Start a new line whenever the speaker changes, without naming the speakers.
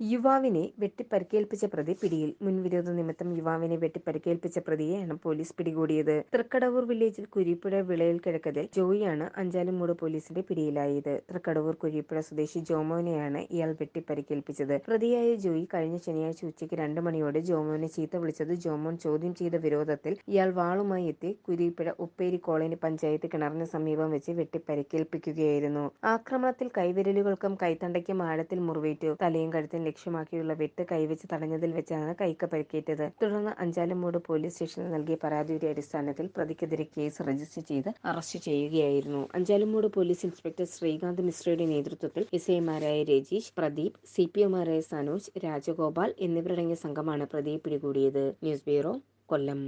യുവാവിനെ വെട്ടിപ്പരിക്കേൽപ്പിച്ച പ്രതി പിടിയിൽ. മുൻവിരോധ നിമിത്തം യുവാവിനെ വെട്ടിപ്പരിക്കേൽപ്പിച്ച പ്രതിയെയാണ് പോലീസ് പിടികൂടിയത്. തൃക്കടവൂർ വില്ലേജിൽ കുരിപ്പുഴ വിളയിൽ കിഴക്കതിൽ ജോയിയാണ് അഞ്ചാലുമൂട് പോലീസിന്റെ പിടിയിലായത്. തൃക്കടവൂർ കുരിപ്പുഴ സ്വദേശി ജോമോനെയാണ് ഇയാൾ വെട്ടിപ്പരിക്കേൽപ്പിച്ചത്. പ്രതിയായ ജോയി കഴിഞ്ഞ ശനിയാഴ്ച ഉച്ചയ്ക്ക് രണ്ട് മണിയോടെ ജോമോനെ ചീത്ത വിളിച്ചത് ജോമോൻ ചോദ്യം ചെയ്ത വിരോധത്തിൽ ഇയാൾ വാളുമായി എത്തി കുരിപ്പുഴ ഉപ്പേരി കോളനി പഞ്ചായത്ത് കിണറിന് സമീപം വെച്ച് വെട്ടിപ്പരിക്കേൽപ്പിക്കുകയായിരുന്നു. ആക്രമണത്തിൽ കൈവിരലുകൾക്കും കൈത്തണ്ടയ്ക്കും ആഴത്തിൽ മുറിവേറ്റു. തലയും കഴുത്തും ലക്ഷ്യമാക്കിയുള്ള വെട്ട് കൈവച്ച് തടഞ്ഞതിൽ വെച്ചാണ് കൈക്ക് പരിക്കേറ്റത്. തുടർന്ന് അഞ്ചാലമ്മൂട് പോലീസ് സ്റ്റേഷനിൽ നൽകിയ പരാതിയുടെ അടിസ്ഥാനത്തിൽ പ്രതിക്കെതിരെ കേസ് രജിസ്റ്റർ ചെയ്ത് അറസ്റ്റ് ചെയ്യുകയായിരുന്നു. അഞ്ചാലമ്മൂട് പോലീസ് ഇൻസ്പെക്ടർ ശ്രീകാന്ത് മിശ്രയുടെ നേതൃത്വത്തിൽ എസ് ഐമാരായ രജീഷ് പ്രദീപ് സി പി ഒമാരായ സനോജ് രാജഗോപാൽ എന്നിവരടങ്ങിയ സംഘമാണ് പ്രതിയെ പിടികൂടിയത്.
News bureau Kollam.